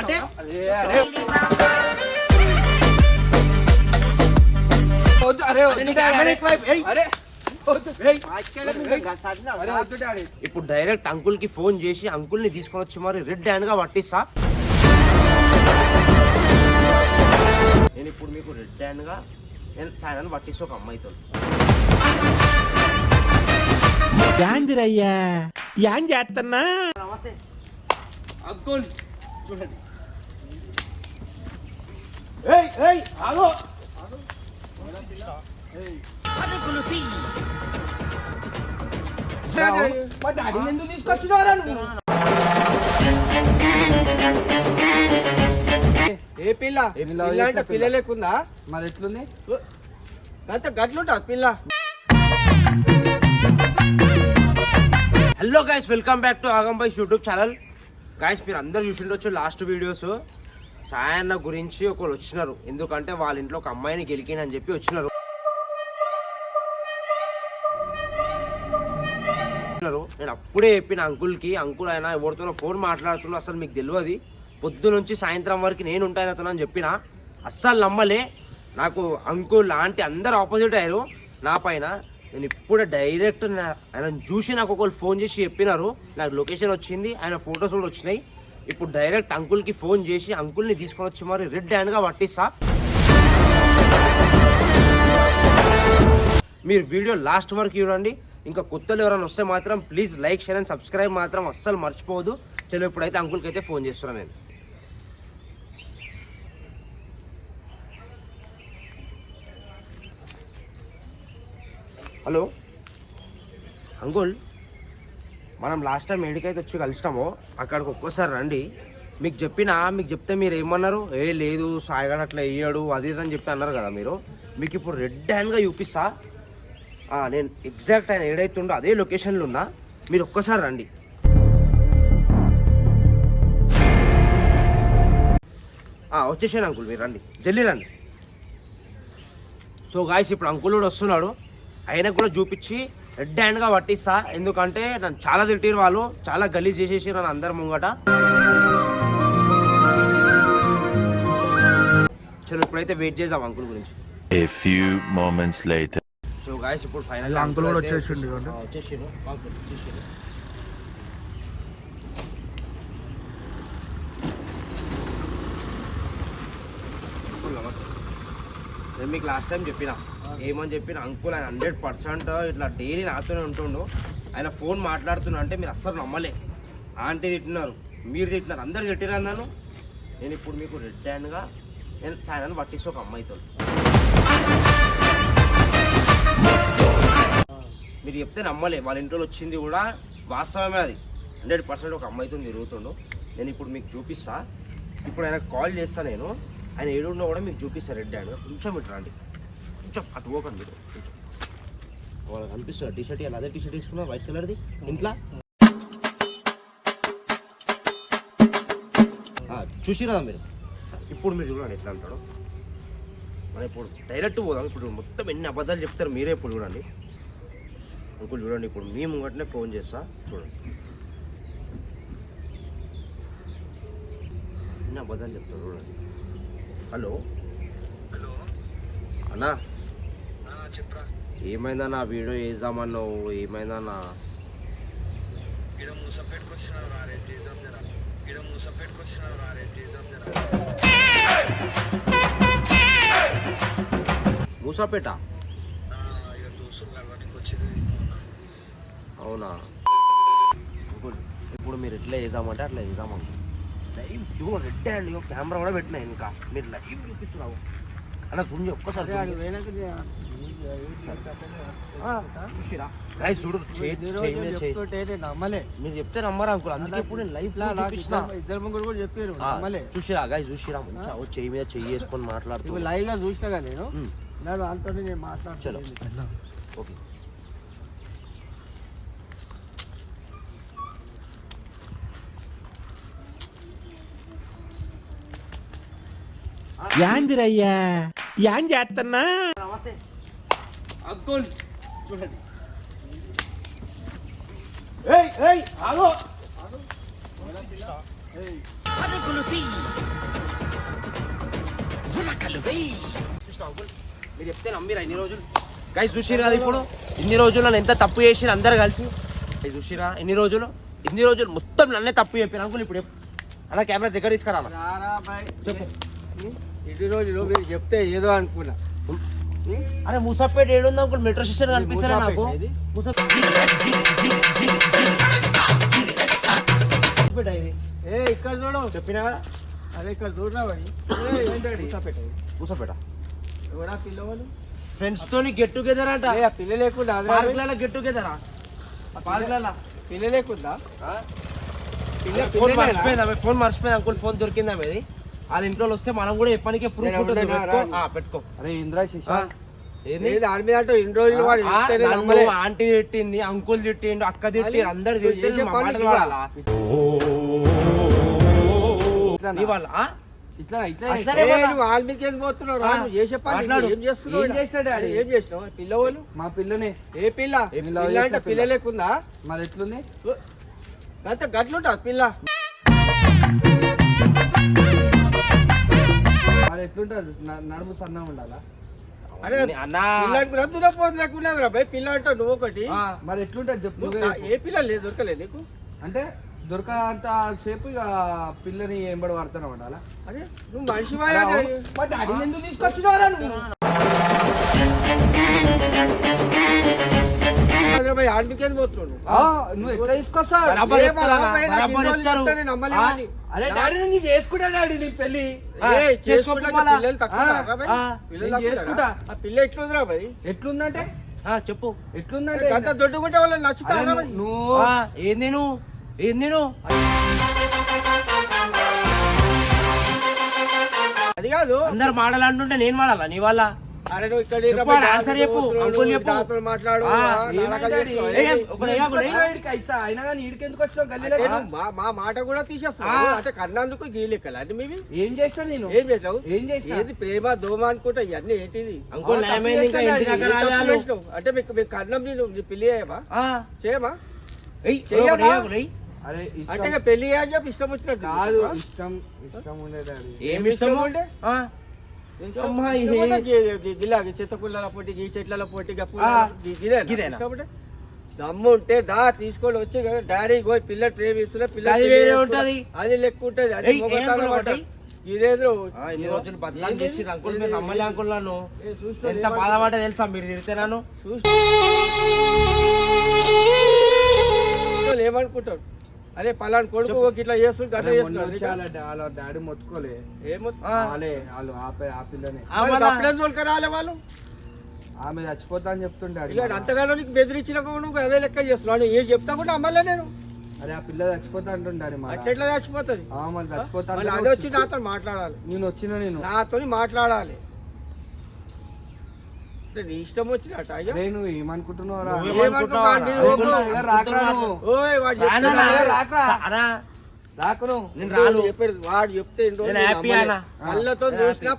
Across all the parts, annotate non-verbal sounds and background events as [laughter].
అంటే. ఇప్పుడు డైరెక్ట్ అంకుల్కి ఫోన్ చేసి అంకుల్ని తీసుకొని వచ్చి మరి రెడ్ హ్యాండ్గా పట్టిస్తా. నేను ఇప్పుడు మీకు రెడ్ హ్యాండ్గా నేను సాయనాన్ని పట్టిస్తా ఒక అమ్మాయితో. యాందిరయ్యా యాన్ చేస్తున్నా నమస్తే. అంకుల్ చూడండి. ఏయ్ ఏయ్ ఆగో. డాడీ, మా డాడీని ఎందుకు తీసుకొచ్చినావురా నువ్వు? ఏ పిల్ల? ఏ పిల్ల అంటే పిల్ల? లేకుందా మరి ఎట్లుంది? అంత గట్లుంటా పిల్ల? Hello guys welcome back to Agambai YouTube channel guys మీరు అందరు చూసిండొచ్చు లాస్ట్ వీడియోస్ సాయన్న గురించి ఒకరు వచ్చినారు. ఎందుకంటే వాళ్ళ ఇంట్లో ఒక అమ్మాయిని గెలికినని చెప్పి వచ్చినారు. నేను అప్పుడే చెప్పిన అంకుల్కి అంకుల్ ఆయన ఎవరితోనో ఫోన్ మాట్లాడుతున్నా అసలు మీకు తెలియదు. పొద్దు నుంచి సాయంత్రం వరకు నేను ఉంటాను అని చెప్పిన అస్సలు నమ్మలే. నాకు అంకుల్ లాంటి అందరు ఆపోజిట్ అయ్యారు. నా పైన నేను ఇప్పుడే డైరెక్ట్ నా- ఆయన చూసి నాకు ఒకళ్ళు ఫోన్ చేసి చెప్పినారు. నాకు లొకేషన్ వచ్చింది ఆయన ఫొటోస్ కూడా వచ్చినాయి. ఇప్పుడు డైరెక్ట్ అంకుల్కి ఫోన్ చేసి అంకుల్ని తీసుకొని వచ్చి మరి రెడ్ హ్యాండ్గా పట్టిస్తా. మీరు వీడియో లాస్ట్ వరకు చూడండి. ఇంకా కొత్తలు ఎవరైనా వస్తే మాత్రం please like share and subscribe మాత్రం అస్సలు మర్చిపోవద్దు. చలో ఇప్పుడైతే అంకుల్కి అయితే ఫోన్ చేస్తున్నాను నేను. హలో. అంకుల్ మనం లాస్ట్ టైం ఏడికైతే వచ్చి కలిసినామో అక్కడికి ఒక్కోసారి రండి. మీకు చెప్పినా మీకు చెప్తే మీరు ఏమన్నారు? ఏ లేదు సాయిగాడు అట్లా వేయడు అది ఇది అని చెప్పి అన్నారు కదా మీరు. మీకు ఇప్పుడు రెడ్ హ్యాండ్గా చూపిస్తా. నేను ఎగ్జాక్ట్ ఆయన ఏడైతుండో అదే లొకేషన్లో ఉన్నా. మీరు ఒక్కసారి రండి. వచ్చేసాను అంకుల్ మీరు రండి. జల్లి రండి. సో గాయస్ ఇప్పుడు అంకుల్ కూడా వస్తున్నాడు. ఆయనకు కూడా చూపించి రెడ్ హ్యాండ్గా పట్టిస్తా. ఎందుకంటే నన్ను చాలా తిట్టిరు వాళ్ళు చాలా గలీజ్ చేసేసి నన్ను అందరి ముంగట. చలో ఇప్పుడైతే వెయిట్ చేద్దాం అంకుల్ గురించి. A few moments later. So guys ఇప్పుడు ఫైనల్ అంకుల్ కూడా వచ్చేసిండు. వచ్చేసిండు. అంకుల్ వచ్చేసిండు. అంకుల్ నమస్తే. నేను మీకు లాస్ట్ టైం చెప్పిన. ఏమని చెప్పిన అంకుల్ ఆయన హండ్రెడ్ పర్సెంట్ ఇట్లా డైలీ నాతోనే ఉంటుండు. ఆయన ఫోన్ మాట్లాడుతున్నా అంటే మీరు అస్సలు నమ్మలే. ఆంటీ తిట్టినారు మీరు తిట్టినారు అందరు తిట్టినారు నన్ను నేను ఇప్పుడు మీకు రెడ్ హ్యాండ్గా నేను సాయనాన్ని పట్టిస్తే ఒక అమ్మాయితో. మీరు చెప్తే నమ్మలే వాళ్ళ ఇంట్లో వచ్చింది కూడా వాస్తవమే అది. హండ్రెడ్ పర్సెంట్ ఒక అమ్మాయితో తిరుగుతుండు. నేను ఇప్పుడు మీకు చూపిస్తా. ఇప్పుడు ఆయన కాల్ చేస్తా నేను. ఆయన ఏడున్నా కూడా మీకు చూపిస్తా రెడ్ హ్యాండ్ కొంచెం ఇటు రండి. కొంచెం అటు పోకండి మీరు కొంచెం. వాళ్ళకి కనిపిస్తుంది టీ షర్ట్ అదే టీ షర్ట్ తీసుకున్నా వైట్ కలర్ది ఇంట్లో? చూసిరా మీరు? ఇప్పుడు మీరు చూడండి ఎట్లా అంటాడు. మనం ఇప్పుడు డైరెక్ట్ పోదాం. ఇప్పుడు మొత్తం ఎన్ని అబద్ధాలు చెప్తారు మీరే ఇప్పుడు చూడండి. అంకుల్ చూడండి ఇప్పుడు మీ ముంగటనే ఫోన్ చేస్తా చూడండి. ఎన్ని అబద్ధాలు చెప్తారు చూడండి. హలో హలో అన్నా? ఏమైందన్నా వీడియో వేద్దామన్నావు ఏమైందన్నా రేపు చేద్దాం జరా. మూసాపేట? అవునా? ఇప్పుడు మీరు ఎట్లా వేసామంటే అట్లా వేసాం అంకుల్ లైవ్ ఇదిగో రెడ్ హ్యాండ్ ఇగో కెమెరా కూడా పెట్టినా ఇంకా. మీరు లైవ్ చూపిస్తున్నావు. అన్న జూమ్ చేయి, ఒక్కసారి గైస్ చూడు మీరు చెప్తే నమ్మరా అంకుల్? అందుకే ఇప్పుడు నేను లైవ్ చూపించిన ఇద్దరు ముగ్గురు కూడా చెప్పారు నమ్మలే. చూసిరా గైస్ చూసిరా? మంచిగా ఓ చేయి మీద చెయ్యి వేసుకొని మాట్లాడుతూ. లైవ్గా చూసినా కదా నేను దాంతో నేను చలో. మాట్లాడుతున్నాను ఓకే. యాందిరయ్యా. యాన్ చేస్తున్నా? నమస్తే. అంకుల్ చూడండి. ఏయ్ ఏయ్ ఆగో? మీరు చెప్తే నమ్మిరా ఇన్ని రోజులు? గైస్ చూసిరు కదా ఇప్పుడు? ఇన్ని రోజులు నన్ను ఎంత తప్పు చేసిరు అందరు కలిసి. గైస్ చూసిరా ఇన్ని రోజులు? ఇన్ని రోజులు మొత్తం నన్నే తప్పు చెప్పారు అంకుల్ ఇప్పుడు. అలా కెమెరా దగ్గర తీసుకురా చెప్పు. ఇన్ని రోజులు మీరు చెప్తే ఏదో అనుకున్నా. అరే మూసాపేట ఏడుంది అంకుల్ మెట్రో స్టేషన్ కనిపిస్తారా నాకు? మూసాపేట ఇది? మూసాపేట. ఏ ఇక్కడ చూడు. చెప్పినా కదా? అరే ఇక్కడ చూడరా బాయ్ కూర్చోపెట్ట మూసాపేట ఎవరా పిల్లవాళ్ళు ఫ్రెండ్స్ తోని గెట్ టుగెదర్ అంట. పిల్ల లేకుండా. పార్క్లలో గెట్ టుగెదరా పార్క్లలో పిల్ల లేకుండా? పిల్ల ఫోన్? మర్చిపోయిందా ఫోన్ మర్చిపోయింది? అంకుల్ ఫోన్ దొరికిందా మీది వాళ్ళ ఇంట్లో వస్తే మనం కూడా ఎప్పటికే ప్రూఫ్ ఉంటుంది పెట్టుకో. రా. ఆ, పెట్టుకో అరే ఇంద్రా శిష ఆ, ఏంది? ఏది దాని మీద అంటూ ఇన్ని రోజులు వాడు ఆ, చెప్తేనే నన్ను నమ్మలే. ఆంటీ తిట్టింది అంకుల్ తిట్టిండు అక్క తిట్టి అది అందరు తిట్టి చేసే మా పనులు మాటలు ఇవా? వాడాలా? నీ వల్ల, ఆ? ఇట్లా ఇట్లా అట్లనే ఏ, వాళ్ళ- నువ్వు వాళ్ళ మీదకి వెళ్ళిపోతున్నావు రా ఆ, నువ్వు చేసే పని మాట్లాడు. ఏం చేస్తున్నావు ఏం ఈడ? చేసినా డాడీ? ఏం చేసినావు పిల్లవాళ్ళు మా పిల్లనే ఏ పిల్ల ఏ పిల్ల పిల్ల అంటే పిల్ల లేకుందా మరి ఎట్లుంది అంత గట్లుంటా పిల్ల మరి ఎట్లుంటది? న- నడుము సన్నం ఉండాలా? అరే అన్నా పిల్ల అనుకున్నా దురపోతు లేకుండా భయ్. పిల్ల అంటావు నువ్వు ఒకటి మరి ఎట్లుంటది చెప్పు నువ్వు ఏ పిల్ల లేదు దొరకలే నీకు? అంటే దొరకంత సేపు ఇక పిల్లని ఎంబడి వాడుతూనే ఉండాలా అరే నువ్వు మనిషి. మరి ఎందుకు నువ్వు? నువ్వు. ఎట్లా. అరే డాడీ నేను చేసుకుంటా డాడీ నీ పెళ్ళి చేసుకుంటే ఆ, పిల్ల ఎట్లుందిరా భయ్ ఎట్లుందంటే? ఆ, చెప్పు. ఎట్లుందంటే? అంత దొడ్డుకుంటే వాళ్ళని నచ్చుతారా? నువ్వు ఆ, ఏంది నువ్వు? ఏంది నువ్వు? అది కాదు. అందరు మాటలు అంటుంటే నేను మాడాలా? నీ వల్ల అరే నువ్వు ఇక్కడ ఆన్సర్ చెప్పు, అంకుల్ చెప్పు. డాక్టర్ మాట్లాడు అయినా కానీ వచ్చినావు? గల్లీలో మా మాట కూడా తీసేస్తావు. అంటే కన్నందుకు గీలెక్కలు అంటే మీవి? ఏం చేస్తా నేను? ఏం చేసావు? ఏం చేసినా? ఏది ప్రేమ దోమ అనుకుంటా ఇవన్నీ ఏంటిది? అంకుల్? అంటే మీకు మీకు కన్నం నేను నీ పెళ్ళి చేయమా ఆ, చేయమా? ఇష్టం- అంటే ఇక పెళ్ళి చేయని చెప్పి ఇష్టం వచ్చినట్టు కాదు? ఇష్టం ఇష్టం ఉండే డాడీ. ఏం ఏం ఇష్టము? ఇష్టం ఉండే? అమ్మా, ఇష్టం ఇది- ఉంటే గి- గి- గిలాగి చెత్త పుల్లల పొట్టి ఈ చెట్ల పొట్టి? దమ్ము ఉంటే దా తీసుకొని వచ్చి కదా, డాడీ పోయి పిల్ల ప్రేమిస్తున్నా పిల్ల అది వేరే. ఉంటది. అది లెక్క ఉంటది అది? ఇదేదో? చేసి అంకుల్ మీరు నమ్మలే అంకుల్ నన్ను ఎంత? బాధపడ్డా తెలుసా మీరు తిడితే నన్ను చూసి [laughs] వాళ్ళు ఏమనుకుంటారు అదే పలానా కొడుకు ఇట్లా చేస్తుంది చేస్తున్నాడు వాళ్ళ డాడీ మొత్తుకోలే. ఆ. వాళ్ళే పిల్లనే. అప్పుడే తోలుక రాలే వాళ్ళు? ఆమె చచ్చిపోతా అని చెప్తుండే ఇక అంతగానో నీకు బెదిరించిన నువ్వు అవే లెక్క చేస్తున్నావు. ఏం చెప్తా కూడా అమ్మలే నేను. అరే ఆ పిల్ల చచ్చిపోతా అట్లా ఎట్లా చచ్చిపోతుంది? మళ్ళీ అది వచ్చి నాతో మాట్లాడాలి. నేను వచ్చిన నేను. నాతో మాట్లాడాలి. నీ ఇష్టం వచ్చినట్ట అయ్యా. అరే నువ్వు ఏమనుకుంటున్నావురా? నువ్వు ఏమనుకుంటున్నావా? ఏమనుకుంటున్నావు? అనుకుంటున్నా, ఓ, నా దగ్గర రాకరా నువ్వు. ఓయ్ వాడు రానా, చెప్తే రాకరా. అనా, రాకు నువ్వు. నేను రాను. చెప్పేది వాడు చెప్తే రోజులు నేను. కళ్ళతో చూసినా ఆ.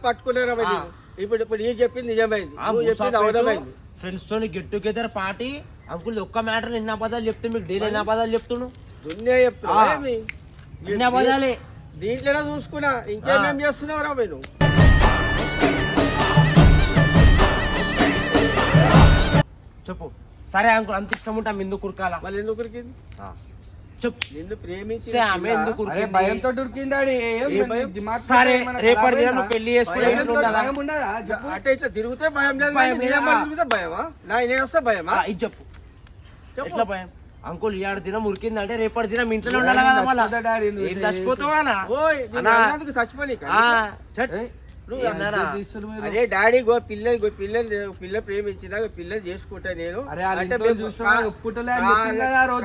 ఇప్పుడు ఇప్పుడు ఈ చెప్పింది నిజమైంది. ఆ నువ్వు చెప్పింది అవదమైంది ఫ్రెండ్స్ తోని గెట్ టుగెదర్ పార్టీ అంకుల్ ఒక్క మ్యాటర్ ఎన్ని అబద్ధాలు చెప్తే మీకు డైలీ ఎన్ని అబద్ధాలు చెప్తున్నావు దున్యా చెప్తున్నా. ఆ. ఏమి? ఎన్ని అబద్ధాలే? దీంట్లోనే చూసుకున్నా. ఇంకేమేం చేస్తున్నావు రా నువ్వు చెప్పు. సరే అంకుల్ అంత ఇష్టం ఉంటా ఎందుకు కురకాల మళ్ళీ ఎందుకు ఉరికింది? చెప్పు. నిన్ను ప్రేమించి ఆమె ఎందుకు ఉరికింది? భయంతో ఉరికిందాడి సరే రేపటి దిన? నువ్వు పెళ్ళి చేసుకునే? భయం ఇట్లా తిరిగితే భయం లేదు భయం కానీ నీ లేదా? అమ్మ తిరిగితే భయమా? నా నేను వస్తే భయమా? ఆ, ఇది చెప్పు. చెప్పు. ఎట్లా భయం? అంకుల్ ఇవాడు దినం ఉరికింది అంటే రేపటి దినం ఇంట్లో ఉండాలి కదా మళ్ళా? ఏం? ఓయ్ నేను అన్నా. అన్నందుకు ఆ? చట్. ఏయ్, నువ్వు అన్నారా? అరే డాడీ గో పిల్ల గో పిల్ల ప్రేమించిన పిల్లని చేసుకుంటా నేను. అంటే.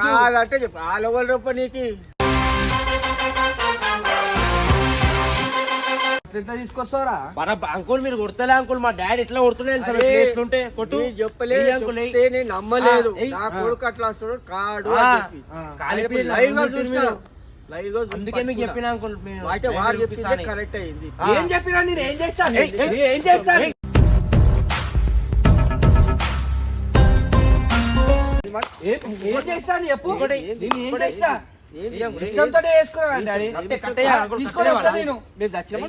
కాదంటే చెప్పు. ఆ లెవెల్ రూప నీకు. ఎట్లా తీసుకొస్తావురా? మన అంకుల్ మీరు కొడతలే అంకుల్. మా డాడీ ఎట్లా వేస్తుంటే కొట్టు. చెప్పలేదు అంకుల్ నేను నమ్మలేదు. నా కొడుకు అట్లా వస్తాడు కాడు లైవ్ చూసిన మీరు. లైవ్గా చూసి అందుకే మీకు. చెప్పిన అంకుల్ వాడు చెప్పిందే. కరెక్ట్ అయింది. ఏం చెప్పినా నేను ఏం చేస్తాను ఏం చేస్తాను. ఏం చేస్తాను చెప్పు? నేను ఏం చేస్తా?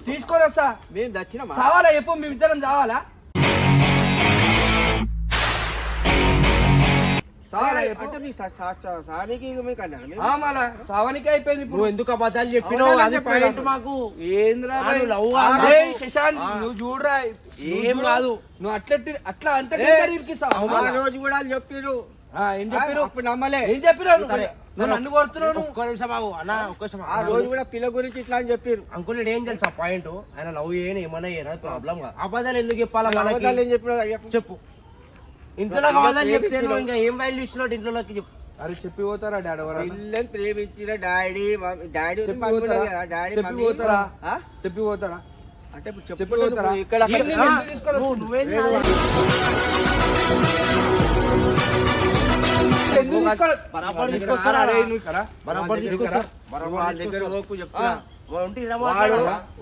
తీసుకొని వస్తా మేము దచ్చినామా సావాలా చెప్పు? మేమిద్దరం చావాలా? సావానికి అయిపోయింది నువ్వు ఎందుకు అబద్ధాలు చెప్పినావు? అది. పాయింట్ మాకు. ఏంద్రా భయ్? నువ్వు చూడరా. ఏం. కాదు. నువ్వు అట్లా అట్లా అంత రోజు కూడా ఆ, ఏం చెప్పిరు నమ్మలే. ఏం చెప్పిరా నువ్వు నన్ను కొడుతున్నావు. ఒక్క నిమిషం ఆగు. అన్న ఒక్క నిమిషం ఆ రోజు కూడా పిల్ల గురించి ఇట్లా అని చెప్పిర్రు. అంకుల్ ఏం తెలుసా? పాయింట్. ఆయన లవ్ చేయని ఏమన్నా ప్రాబ్లం కాదు అబద్ధాలు ఎందుకు చెప్పాలా ఏం చెప్పినా చెప్పు చెప్పు. ఇంట్లో చెప్తే నువ్వు ఇంకా ఏం వాల్యూ ఇచ్చినట్టు ఇంట్లోకి చెప్పు. అరే చెప్పి పోతారా డాడీ ఎవరన్నా? పిల్లని ప్రేమించిన డాడీ డాడీ చెప్పి పోతారా డాడీ చెప్పి పోతారా? చెప్పి పోతారా అంటే చెప్పి పోతారా ఇక్కడ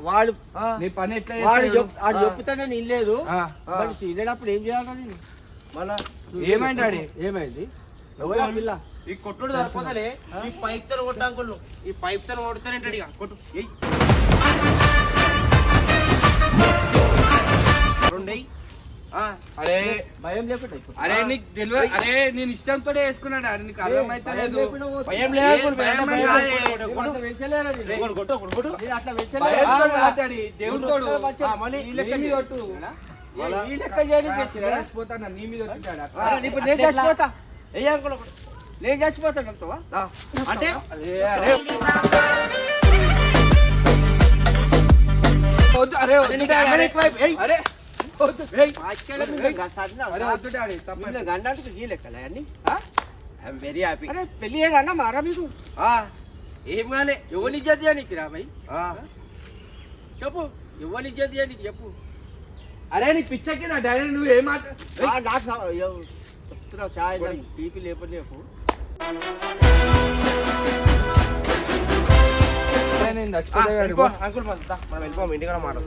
వాడు నీ పని ఎట్లా వాడు నేను తినేటప్పుడు ఏం చేయాలి మళ్ళా ఏమైంది ఏమైంది? ఈ కొట్టుడు సరిపోతలే. ఈ పైప్తో కొట్టు అంకుల్ ఈ పైప్తో కొడతానంటాడు ఇక. కొట్టు. రెండెయ్ అరే భయం లేకుండా. అరే నీకు తెలియదు అరే నేను ఇష్టంతో వేసుకున్నా డాడీ. నీకు అర్థమైతే భయం లేదు భయం లేదు అంకుల్, నేను? చచ్చిపోతాను అంటే? అరే. అరే అన్ని? వెరీ హ్యాపీ అరే పెళ్ళి చేయడన్నా మారా మీకు? ఏం కాలే. ఎవరి ఇజ్జత్ నీకు రా భయ్ చెప్పు. ఎవరి ఇజ్జత్ నీకు చెప్పు. అరే నీ పిచ్చకి నా డాడీ నువ్వు ఏం చెప్తున్నా సాయి బీపీ లేపలేపు నేను చచ్చిపోతా అంకుల్ మనం వెళ్ళిపోం ఇంటికాడ మాట